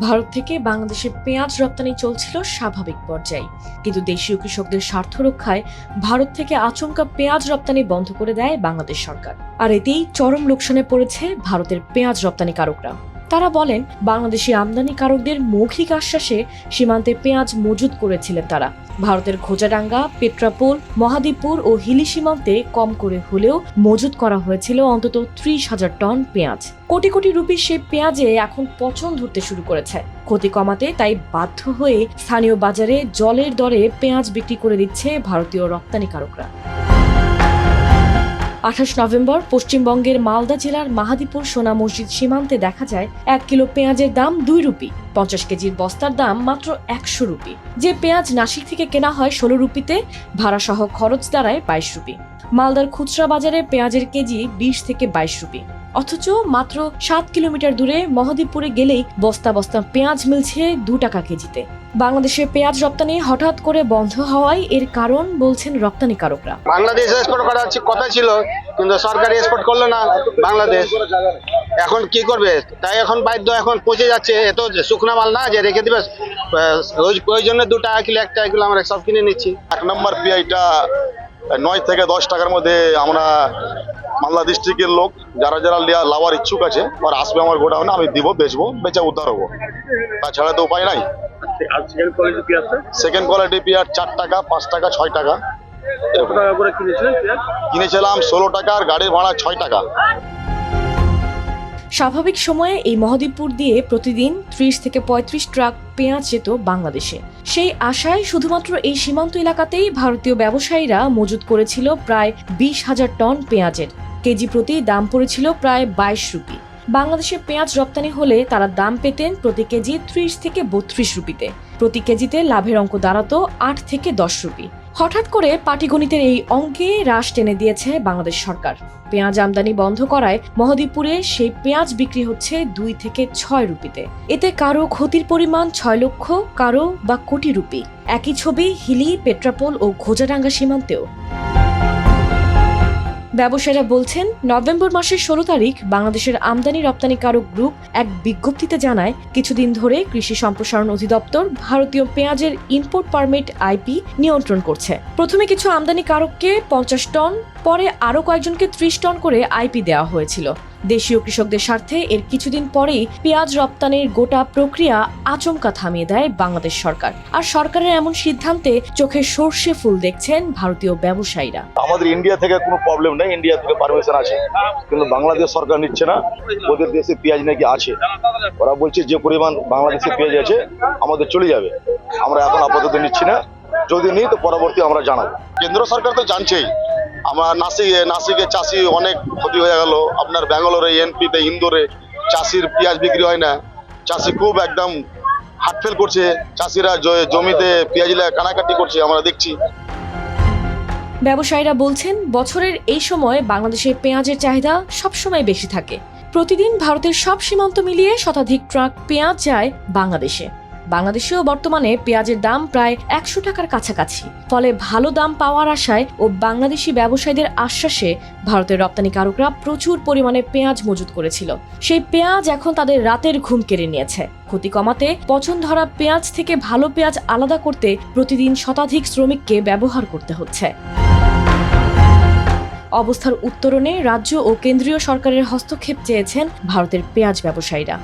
ভারত থেকে বাংলাদেশে পেঁয়াজ রপ্তানি চলছিল স্বাভাবিক পর্যায়ে। কিন্তু দেশীয় কৃষকদের স্বার্থ রক্ষায় ভারত থেকে আচমকা পেঁয়াজ রপ্তানি বন্ধ করে দেয় বাংলাদেশ সরকার। আর এতেই চরম লোকসানে পড়েছে ভারতের পেঁয়াজ রপ্তানিকারকরা। তারা বলেন, বাংলাদেশি আমদানিকারকদের মৌখিক আশ্বাসে সীমান্তে পেঁয়াজ মজুত করেছিলেন তারা। ভারতের খোজাডাঙ্গা পেট্রাপোল, মহাদীপুর ও হিলি সীমান্তে কম করে হলেও মজুত করা হয়েছিল অন্তত ত্রিশ হাজার টন পেঁয়াজ। কোটি কোটি রুপির সেই পেঁয়াজে এখন পচন ধরতে শুরু করেছে। ক্ষতি কমাতে তাই বাধ্য হয়ে স্থানীয় বাজারে জলের দরে পেঁয়াজ বিক্রি করে দিচ্ছে ভারতীয় রপ্তানিকারকরা। আঠাশ নভেম্বর পশ্চিমবঙ্গের মালদা জেলার মাহাদীপুর সোনা মসজিদ সীমান্তে দেখা যায় এক কিলো পেঁয়াজের দাম দুই রুপি, পঞ্চাশ কেজির বস্তার দাম মাত্র একশো রুপি। যে পেঁয়াজ নাসিক থেকে কেনা হয় ষোলো রুপিতে, ভাড়াসহ খরচ দাঁড়ায় বাইশ রুপি। মালদার খুচরা বাজারে পেঁয়াজের কেজি বিশ থেকে বাইশ রুপি। অথচ মাত্র সাত কিলোমিটার দূরে মহাদীপুরে গেলেই বস্তা বস্তা পেঁয়াজ মিলছে দু টাকা কেজিতে। বাংলাদেশে পেঁয়াজ রপ্তানি হঠাৎ করে বন্ধ হওয়ায় এর কারণ বলছেন রপ্তানিকারকরা বাংলাদেশ এক্সপোর্ট করার হচ্ছে কথা ছিল কিন্তু সরকারি এক্সপোর্ট করল না বাংলাদেশ। এখন কি করবে? তাই এখন বাধ্য এখন পচে যাচ্ছে। এত যে শুকনা মাল না যে রেখে দিবে ওই- ওই জন্য দু টাকা কিলো এক টাকা কিলো আমরা সব কিনে নিচ্ছি। এক নম্বর পিআইটা নয় থেকে দশ টাকার মধ্যে আমরা মালদা ডিস্ট্রিক্টের লোক যারা যারা লিয়া- লাওয়ার ইচ্ছুক আছে ওরা আসবে আমার গোডাউনে আমি দিব বেচবো বেচে উদ্ধার হব। তাছাড়া তো উপায় নাই। সেকেন্ড কোয়ালিটি পেঁয়াজটা সেকেন্ড কোয়ালিটি পেঁয়াজ চার টাকা পাঁচ টাকা ছয় টাকা কত টাকা করে কিনেছিলেন পেঁয়াজ? কিনেছিলাম ষোলো টাকা আর গাড়ির ভাড়া ছয় টাকা। স্বাভাবিক সময়ে এই মহাদীপুর দিয়ে প্রতিদিন ত্রিশ থেকে পঁয়ত্রিশ ট্রাক পেঁয়াজ যেত বাংলাদেশে। সেই আশায় শুধুমাত্র এই সীমান্ত এলাকাতেই ভারতীয় ব্যবসায়ীরা মজুত করেছিল প্রায় বিশ হাজার টন পেঁয়াজের। কেজি প্রতি দাম পড়েছিল প্রায় বাইশ রুপি। বাংলাদেশে পেঁয়াজ রপ্তানি হলে তারা দাম পেতেন প্রতি কেজি ত্রিশ থেকে বত্রিশ রুপিতে। প্রতি কেজিতে লাভের অঙ্ক দাঁড়াতো আট থেকে দশ রুপি। হঠাৎ করে পাটিগণিতের এই অঙ্কে হ্রাস টেনে দিয়েছে বাংলাদেশ সরকার। পেঁয়াজ আমদানি বন্ধ করায় মহদীপুরে সেই পেঁয়াজ বিক্রি হচ্ছে দুই থেকে ছয় রুপিতে। এতে কারও ক্ষতির পরিমাণ ছয় লক্ষ কারও বা কোটি রুপি। একই ছবি হিলি, পেট্রাপোল ও ঘোজাডাঙ্গা সীমান্তেও। ব্যবসায়ীরা বলছেন, নভেম্বর মাসের ষোলো তারিখ বাংলাদেশের আমদানি রপ্তানিকারক গ্রুপ এক বিজ্ঞপ্তিতে জানায়, কিছুদিন ধরে কৃষি সম্প্রসারণ অধিদপ্তর ভারতীয় পেঁয়াজের ইম্পোর্ট পারমিট আইপি নিয়ন্ত্রণ করছে। প্রথমে কিছু আমদানিকারককে পঞ্চাশ টন পরে আরও কয়েকজনকে ত্রিশ টন করে আইপি দেওয়া হয়েছিল। দেশীয় কৃষকদের স্বার্থে এর কিছুদিন পরেই পেঁয়াজ রপ্তানির গোটা প্রক্রিয়া আচমকা থামিয়ে দেয় বাংলাদেশ সরকার। আর সরকারের এমন সিদ্ধান্তে চোখে সর্ষে ফুল দেখছেন ভারতীয় ব্যবসায়ীরা। আমাদের ইন্ডিয়া থেকে কোনো প্রবলেম নেই ইন্ডিয়া থেকে পারমিশন আছে। কিন্তু বাংলাদেশ সরকার নিচ্ছে না, ওদের দেশে পেঁয়াজ নাকি আছে। ওরা বলছে যে পরিমাণ বাংলাদেশে পেঁয়াজ আছে, আমাদের চলে যাবে। আমরা এখন আপাতত নিচ্ছি না। যদি নিই, তো পরবর্তী আমরা জানাব। কেন্দ্র সরকার তো জানছেই আমার নাসিকে নাসিকে চাষি অনেক ক্ষতি হয়ে গেল। আপনার ব্যাঙ্গালোরে, এনপিতে, ইন্দোরে চাষির পেঁয়াজ বিক্রি হয় না। চাষি খুব একদম হাটফেল করছে। চাষিরা জমিতে পেঁয়াজ লাগা কানাকাটি করছে, আমরা দেখছি। ব্যবসায়ীরা বলছেন, বছরের এই সময় বাংলাদেশে পেঁয়াজের চাহিদা সবসময় বেশি থাকে। প্রতিদিন ভারতের সব সীমান্ত মিলিয়ে শতাধিক ট্রাক পেঁয়াজ যায় বাংলাদেশে। বাংলাদেশেও বর্তমানে পেঁয়াজের দাম প্রায় একশো টাকার কাছাকাছি। ফলে ভালো দাম পাওয়ার আশায় ও বাংলাদেশি ব্যবসায়ীদের আশ্বাসে ভারতের রপ্তানিকারকরা প্রচুর পরিমাণে পেঁয়াজ মজুত করেছিল। সেই পেঁয়াজ এখন তাদের রাতের ঘুম কেড়ে নিয়েছে। ক্ষতি কমাতে পচন ধরা পেঁয়াজ থেকে ভালো পেঁয়াজ আলাদা করতে প্রতিদিন শতাধিক শ্রমিককে ব্যবহার করতে হচ্ছে। অবস্থার উত্তরণে রাজ্য ও কেন্দ্রীয় সরকারের হস্তক্ষেপ চেয়েছেন ভারতের পেঁয়াজ ব্যবসায়ীরা।